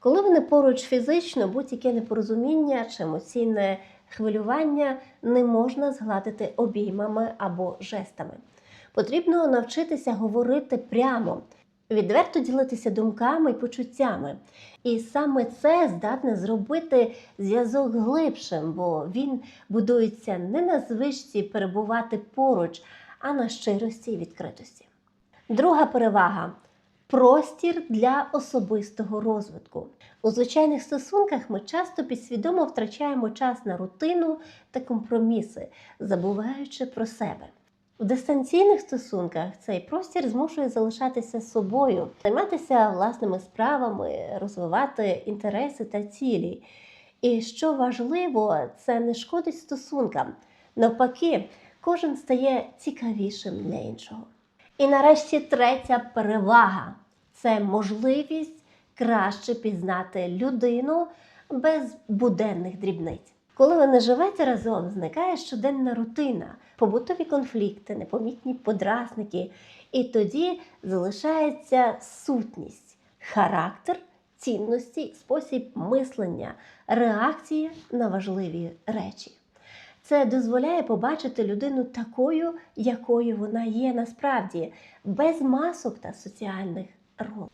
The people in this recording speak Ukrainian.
Коли вони поруч фізично, будь-яке непорозуміння чи емоційне хвилювання не можна згладити обіймами або жестами. Потрібно навчитися говорити прямо, відверто ділитися думками і почуттями. І саме це здатне зробити зв'язок глибшим, бо він будується не на звичці перебувати поруч, а на щирості і відкритості. Друга перевага простір для особистого розвитку. У звичайних стосунках ми часто підсвідомо втрачаємо час на рутину та компроміси, забуваючи про себе. В дистанційних стосунках цей простір змушує залишатися собою, займатися власними справами, розвивати інтереси та цілі. І що важливо, це не шкодить стосункам. Навпаки, кожен стає цікавішим для іншого. І нарешті третя перевага це можливість краще пізнати людину без буденних дрібниць. Коли ви не живете разом, зникає щоденна рутина, побутові конфлікти, непомітні подразники, і тоді залишається сутність, характер, цінності, спосіб мислення, реакції на важливі речі. Це дозволяє побачити людину такою, якою вона є насправді, без масок та соціальних ролей.